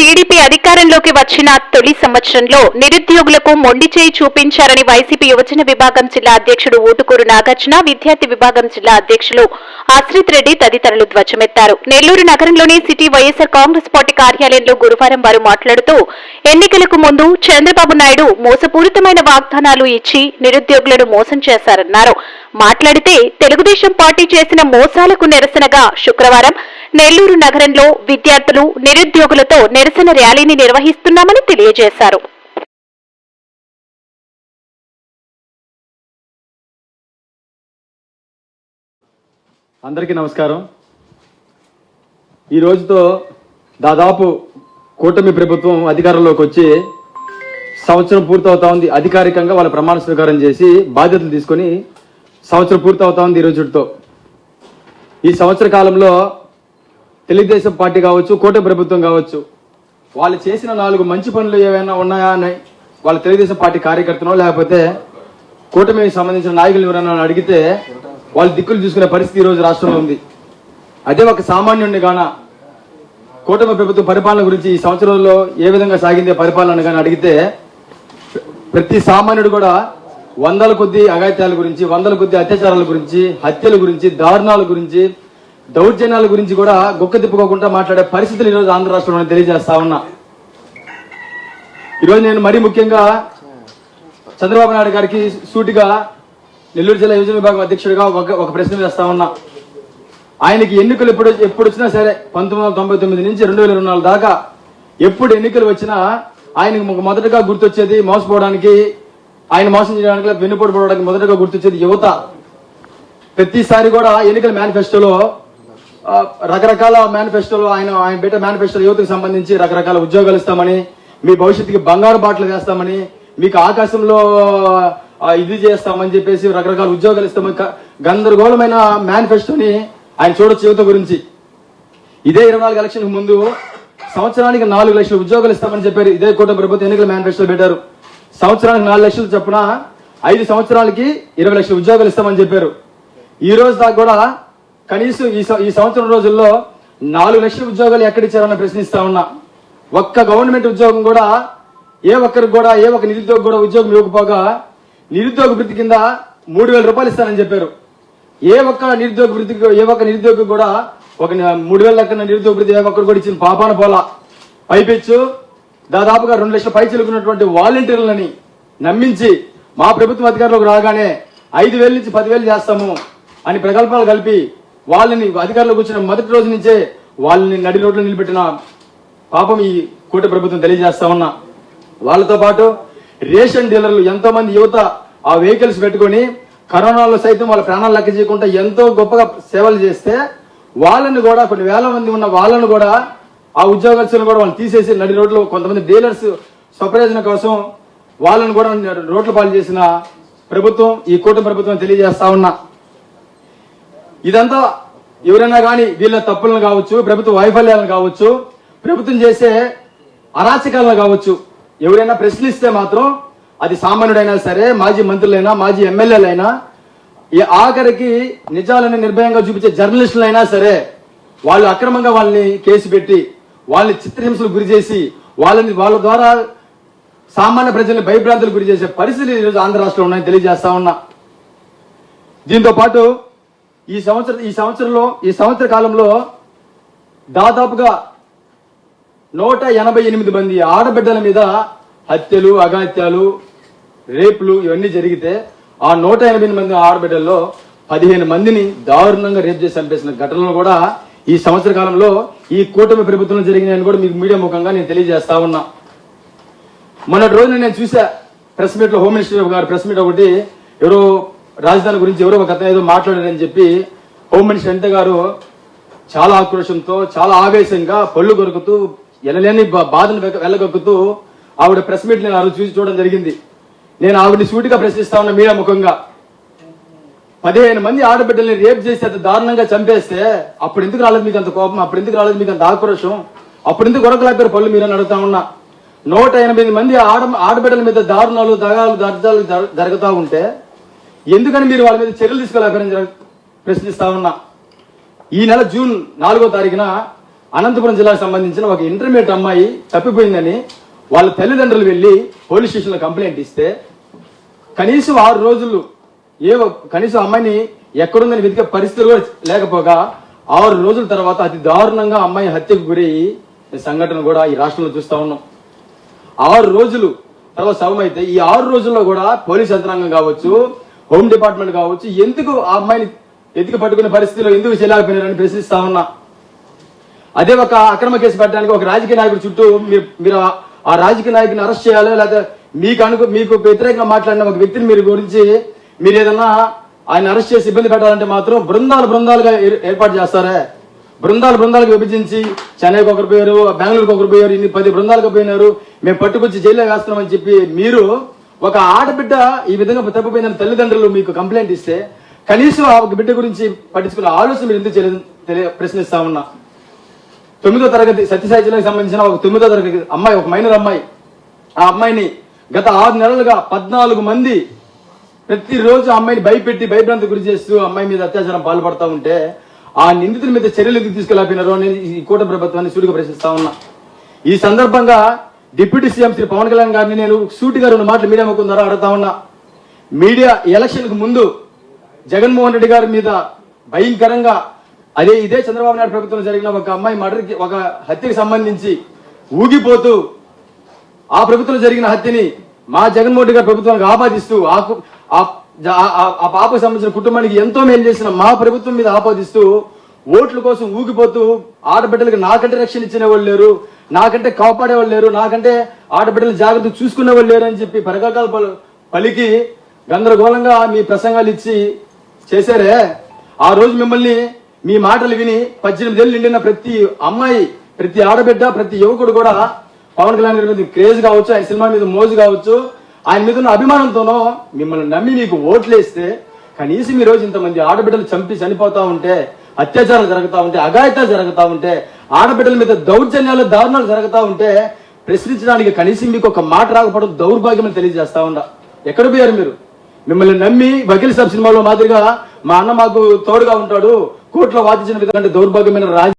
TDP అధికారంలోకి వచ్చిన తొలి సంవత్సరంలో నిరుద్యోగులకు మొండి చేయి చూపించారని వైసీపీ యువజన విభాగం జిల్లా అధ్యక్షుడు ఊటుకూరు నాగార్జున విద్యార్థి విభాగం జిల్లా అధ్యక్షులు ఆశ్రిత్ రెడ్డి తదితరులు ధ్వజమెత్తారు. నెల్లూరు నగరంలోని సిటీ వైఎస్ఆర్ కాంగ్రెస్ పార్టీ కార్యాలయంలో గురువారం వారు మాట్లాడుతూ ఎన్నికలకు ముందు చంద్రబాబు నాయుడు మోసపూరితమైన వాగ్దానాలు ఇచ్చి నిరుద్యోగులను మోసం చేశారన్నారు. మాట్లాడితే తెలుగుదేశం పార్టీ చేసిన మోసాలకు నిరసనగా శుక్రవారం నెల్లూరు నగరంలో విద్యార్థులు నిరుద్యోగులతో నిరసన ర్యాలీని నిర్వహిస్తున్నామని తెలియజేశారు. అందరికీ నమస్కారం. ఈ రోజుతో దాదాపు కూటమి ప్రభుత్వం అధికారంలోకి వచ్చి సంవత్సరం పూర్తవుతా ఉంది. అధికారికంగా వాళ్ళ ప్రమాణ స్వీకారం చేసి బాధ్యతలు తీసుకొని సంవత్సరం పూర్తవుతా ఉంది ఈ రోజుతో. ఈ సంవత్సర కాలంలో తెలుగుదేశం పార్టీ కావచ్చు కోట ప్రభుత్వం కావచ్చు వాళ్ళు చేసిన నాలుగు మంచి పనులు ఏమైనా ఉన్నాయా అని వాళ్ళ తెలుగుదేశం పార్టీ కార్యకర్తనో లేకపోతే కూటమికి సంబంధించిన నాయకులు ఎవరైనా అడిగితే వాళ్ళు దిక్కులు చూసుకునే పరిస్థితి ఈరోజు రోజు రాష్ట్రంలో ఉంది. అదే ఒక సామాన్యుడిని గాన కూటమి ప్రభుత్వ పరిపాలన గురించి ఈ సంవత్సరంలో ఏ విధంగా సాగిందే పరిపాలన కానీ అడిగితే ప్రతి సామాన్యుడు కూడా వందల కొద్ది అగాత్యాల గురించి వందల కొద్ది అత్యాచారాల గురించి హత్యల గురించి దారుణాల గురించి దౌర్జన్యాల గురించి కూడా గొక్క తిప్పుకోకుండా మాట్లాడే పరిస్థితులు ఈరోజు ఆంధ్ర రాష్ట్రంలో తెలియజేస్తా ఉన్నా. ఈరోజు నేను మరీ ముఖ్యంగా చంద్రబాబు నాయుడు గారికి సూటిగా నెల్లూరు జిల్లా యువజన విభాగం అధ్యక్షుడిగా ఒక ఒక ప్రశ్న వేస్తా ఉన్నా. ఆయనకి ఎన్నికలు ఎప్పుడు ఎప్పుడు వచ్చినా సరే పంతొమ్మిది వందల తొంభై తొమ్మిది నుంచి రెండు వేల నాలుగు దాకా ఎప్పుడు ఎన్నికలు వచ్చినా ఆయనకు మొదటగా గుర్తొచ్చేది మోసపోవడానికి ఆయన మోసం చేయడానికి వెన్నుపోటు పడడానికి మొదటగా గుర్తొచ్చేది యువత. ప్రతిసారి కూడా ఎన్నికల మేనిఫెస్టోలో రకరకాల మేనిఫెస్టోలు ఆయన ఆయన పెట్టే మేనిఫెస్టోలు యువతకు సంబంధించి రకరకాల ఉద్యోగాలు ఇస్తామని మీ భవిష్యత్తుకి బంగారు బాటలు వేస్తామని మీకు ఆకాశంలో ఇది చేస్తామని చెప్పేసి రకరకాల ఉద్యోగాలు ఇస్తామని గందరగోళమైన మేనిఫెస్టోని ఆయన చూడొచ్చు యువత గురించి. ఇదే ఇరవై నాలుగు ఎలక్షన్కి ముందు సంవత్సరానికి నాలుగు లక్షల ఉద్యోగాలు ఇస్తామని చెప్పారు. ఇదే కూటమి ప్రభుత్వం ఎన్నికల మేనిఫెస్టో పెట్టారు. సంవత్సరానికి నాలుగు లక్షలు చొప్పున ఐదు సంవత్సరాలకి ఇరవై లక్షల ఉద్యోగాలు ఇస్తామని చెప్పారు. ఈ రోజు దాకా కూడా కనీసం ఈ ఈ సంవత్సరం రోజుల్లో నాలుగు లక్షల ఉద్యోగాలు ఎక్కడిచ్చారని ప్రశ్నిస్తా ఉన్నా. ఒక్క గవర్నమెంట్ ఉద్యోగం కూడా ఏ ఒక్కరికి కూడా ఏ ఒక్క నిరుద్యోగ కూడా ఉద్యోగం ఇవ్వకపోగా నిరుద్యోగ వృత్తి కింద మూడు వేల రూపాయలు ఇస్తానని చెప్పారు. ఏ ఒక్క నిరుద్యోగ వృద్ధికి ఏ ఒక్క నిరుద్యోగి కూడా ఒక మూడు వేల లెక్కన నిరుద్యోగ వృత్తి ఏ ఒక్కరు కూడా ఇచ్చిన పాపాన పోలా. పైపెచ్చు దాదాపుగా రెండు లక్షల పై చిలుకున్నటువంటి వాలంటీర్లని నమ్మించి మా ప్రభుత్వ అధికారులకు రాగానే ఐదు వేల నుంచి పదివేలు చేస్తాము అని ప్రకల్పాలు కలిపి వాళ్ళని అధికారంలోకి వచ్చిన మొదటి రోజు నుంచే వాళ్ళని నడి రోడ్లు నిలబెట్టిన పాపం ఈ కూట ప్రభుత్వం తెలియజేస్తా ఉన్నా. వాళ్ళతో పాటు రేషన్ డీలర్లు ఎంతో మంది యువత ఆ వెహికల్స్ పెట్టుకొని కరోనాలో సైతం వాళ్ళ ప్రాణాలు లెక్క చేయకుండా ఎంతో గొప్పగా సేవలు చేస్తే వాళ్ళని కూడా కొన్ని వేల మంది ఉన్న వాళ్ళను కూడా ఆ ఉద్యోగస్తులను కూడా వాళ్ళు తీసేసి నడి రోడ్లు కొంతమంది డీలర్స్ స్వప్రయోజనం కోసం వాళ్ళని కూడా రోడ్ల పాలు చేసిన ప్రభుత్వం ఈ కూటమి ప్రభుత్వం తెలియజేస్తా ఉన్నా. ఇదంతా ఎవరైనా కానీ వీళ్ళ తప్పులను కావచ్చు ప్రభుత్వ వైఫల్యాలను కావచ్చు ప్రభుత్వం చేసే అరాచకాలను కావచ్చు ఎవరైనా ప్రశ్నిస్తే మాత్రం అది సామాన్యుడైనా సరే మాజీ మంత్రులైనా మాజీ ఎమ్మెల్యేలైనా ఈ ఆఖరికి నిజాలను నిర్భయంగా చూపించే జర్నలిస్టులైనా సరే వాళ్ళు అక్రమంగా వాళ్ళని కేసు పెట్టి వాళ్ళని చిత్రహింసలు గురి చేసి వాళ్ళని వాళ్ళ ద్వారా సామాన్య ప్రజల్ని భయభ్రాంతులు గురి చేసే పరిస్థితులు ఈరోజు ఆంధ్ర రాష్ట్రంలో ఉన్నాయని తెలియజేస్తా ఉన్నా. దీంతో పాటు ఈ సంవత్సరం ఈ సంవత్సరంలో ఈ సంవత్సర కాలంలో దాదాపుగా నూట ఎనభై ఎనిమిది మంది ఆడబిడ్డల మీద హత్యలు అగాత్యాలు రేపులు ఇవన్నీ జరిగితే ఆ నూట ఎనభై ఎనిమిది మంది ఆడబిడ్డల్లో పదిహేను మందిని దారుణంగా రేపు చేసి చంపేసిన ఘటనలు కూడా ఈ సంవత్సర కాలంలో ఈ కూటమి ప్రభుత్వంలో జరిగినాయని కూడా మీకు మీడియా ముఖంగా నేను తెలియజేస్తా ఉన్నా. మొన్నటి రోజున నేను చూసా ప్రెస్ మీట్లో హోమ్ మినిస్టర్ గారు ప్రెస్ మీట్ ఒకటి ఎవరో రాజధాని గురించి ఎవరో ఒక ఏదో మాట్లాడారని చెప్పి హోమ్ మినిస్టర్ అనిత గారు చాలా ఆక్రోషంతో చాలా ఆవేశంగా పళ్ళు కొరుకుతూ ఎనలేని బా- బాధను వెళ్ళగొక్కుతూ ఆవిడ ప్రెస్ మీట్ నేను ఆ చూసి చూడడం జరిగింది. నేను ఆవిడని సూటిగా ప్రశ్నిస్తా ఉన్న మీడియా ముఖంగా. పదిహేను మంది ఆడబిడ్డల్ని రేప్ చేసి అంత దారుణంగా చంపేస్తే అప్పుడు ఎందుకు రాలేదు మీకు అంత కోపం? అప్పుడు ఎందుకు రాలేదు మీకు అంత ఆక్రోషం అప్పుడు ఎందుకు కొరకలేపారు పళ్ళు మీరని అడుగుతా ఉన్నా. నూట ఎనిమిది మంది ఆడ ఆడబిడ్డల మీద దారుణాలు దగాలు దర్జాలు జరుగుతూ ఉంటే ఎందుకని మీరు వాళ్ళ మీద చర్యలు తీసుకోలేకపోయారని ప్రశ్నిస్తా ఉన్నా. ఈ నెల జూన్ నాలుగో తారీఖున అనంతపురం జిల్లాకు సంబంధించిన ఒక ఇంటర్మీడియట్ అమ్మాయి తప్పిపోయిందని వాళ్ళ తల్లిదండ్రులు వెళ్ళి పోలీస్ స్టేషన్లో కంప్లైంట్ ఇస్తే కనీసం ఆరు రోజులు ఏ కనీసం అమ్మాయిని ఎక్కడుందని వెతికే పరిస్థితులు కూడా లేకపోగా ఆరు రోజుల తర్వాత అతి దారుణంగా అమ్మాయి హత్యకు గురయ్యి సంఘటన కూడా ఈ రాష్ట్రంలో చూస్తా ఉన్నాం. ఆరు రోజులు తర్వాత శవం అయితే ఈ ఆరు రోజుల్లో కూడా పోలీస్ యంత్రాంగం కావచ్చు హోమ్ డిపార్ట్మెంట్ కావచ్చు ఎందుకు ఆ అమ్మాయిని ఎతికి పట్టుకునే పరిస్థితిలో ఎందుకు చేయలేకపోయినారని ప్రశ్నిస్తా ఉన్నా. అదే ఒక అక్రమ కేసు పెట్టడానికి ఒక రాజకీయ నాయకుడు చుట్టూ మీరు మీరు ఆ- రాజకీయ నాయకుని అరెస్ట్ చేయాలి? లేదా మీకు అనుకు మీకు వ్యతిరేకంగా మాట్లాడిన ఒక వ్యక్తిని మీరు గురించి మీరు ఏదన్నా ఆయన అరెస్ట్ చేసి ఇబ్బంది పెట్టాలంటే మాత్రం బృందాలు బృందాలుగా ఏర్- ఏర్పాటు చేస్తారే? బృందాలు బృందాలుగా విభజించి చెన్నైకి ఒకరు పోయారు బెంగళూరుకి ఒకరు పోయారు ఇన్ని పది బృందాలకు పోయినారు మేము పట్టుకొచ్చి జైల్లో వేస్తున్నామని చెప్పి మీరు ఒక ఆడబిడ్డ ఈ విధంగా తప్పిపోయిందని తల్లిదండ్రులు మీకు కంప్లైంట్ ఇస్తే కనీసం ఆ ఒక బిడ్డ గురించి పట్టించుకున్న ఆలోచన మీరు ఎందుకు తెలియ ప్రశ్నిస్తా ఉన్నా. తొమ్మిదో తరగతి సత్యసాయి జిల్లాకు సంబంధించిన ఒక తొమ్మిదో తరగతి అమ్మాయి ఒక మైనర్ అమ్మాయి. ఆ అమ్మాయిని గత ఆరు నెలలుగా పద్నాలుగు మంది ప్రతిరోజు అమ్మాయిని భయపెట్టి భయభ్రాంతి గురి చేస్తూ అమ్మాయి మీద అత్యాచారం పాల్పడతా ఉంటే ఆ నిందితుల మీద చర్యలు ఎందుకు తీసుకెళ్ళకపోయినారు నేను ఈ కూట ప్రభుత్వాన్ని సూటిగా ప్రశ్నిస్తా ఉన్నా. ఈ సందర్భంగా డిప్యూటీ సీఎం శ్రీ పవన్ కళ్యాణ్ గారిని నేను సూటిగా రెండు మాటలు మీడియా ముఖం ద్వారా అడుగుతా ఉన్నా. మీడియా ఎలక్షన్కు ముందు జగన్మోహన్ రెడ్డి గారి మీద భయంకరంగా అదే ఇదే చంద్రబాబు నాయుడు ప్రభుత్వంలో జరిగిన ఒక అమ్మాయి మర్డర్కి ఒక హత్యకి సంబంధించి ఊగిపోతూ ఆ ప్రభుత్వంలో జరిగిన హత్యని మా జగన్మోహన్ రెడ్డి గారి ప్రభుత్వానికి ఆపాదిస్తూ ఆ ఆ- ఆ పాపకు సంబంధించిన కుటుంబానికి ఎంతో మేలు చేసిన మా ప్రభుత్వం మీద ఆపాదిస్తూ ఓట్ల కోసం ఊగిపోతూ ఆడబిడ్డలకు నాకంటే రక్షణ ఇచ్చిన వాళ్ళు లేరు. నాకంటే కాపాడే వాళ్ళు లేరు నాకంటే ఆడబిడ్డలు జాగ్రత్త చూసుకునే వాళ్ళు లేరు అని చెప్పి పరకాలు పలు- పలికి గందరగోళంగా మీ ప్రసంగాలు ఇచ్చి చేశారే. ఆ రోజు మిమ్మల్ని మీ మాటలు విని పద్దెనిమిది ఏళ్ళు నిండిన ప్రతి అమ్మాయి ప్రతి ఆడబిడ్డ ప్రతి యువకుడు కూడా పవన్ కళ్యాణ్ గారి మీద క్రేజ్ కావచ్చు ఆయన సినిమా మీద మోజు కావచ్చు ఆయన మీద ఉన్న అభిమానంతోనో మిమ్మల్ని నమ్మి మీకు ఓట్లేస్తే కనీసం ఈ రోజు ఇంతమంది ఆడబిడ్డలు చంపి చనిపోతా ఉంటే అత్యాచారాలు జరుగుతా ఉంటే అఘాయితాలు జరుగుతా ఉంటే ఆడబిడ్డల మీద దౌర్జన్యాలు దారుణాలు జరుగుతూ ఉంటే ప్రశ్నించడానికి కనీసం మీకు ఒక మాట రాకపోవడం దౌర్భాగ్యం అని తెలియజేస్తా ఉండా. ఎక్కడ పోయారు మీరు? మిమ్మల్ని నమ్మి వకీల్ సబ్ సినిమాలో మాదిరిగా మా అన్న మాకు తోడుగా ఉంటాడు. కోర్టులో వాదించిన విధంగా దౌర్భాగ్యమైన రాజ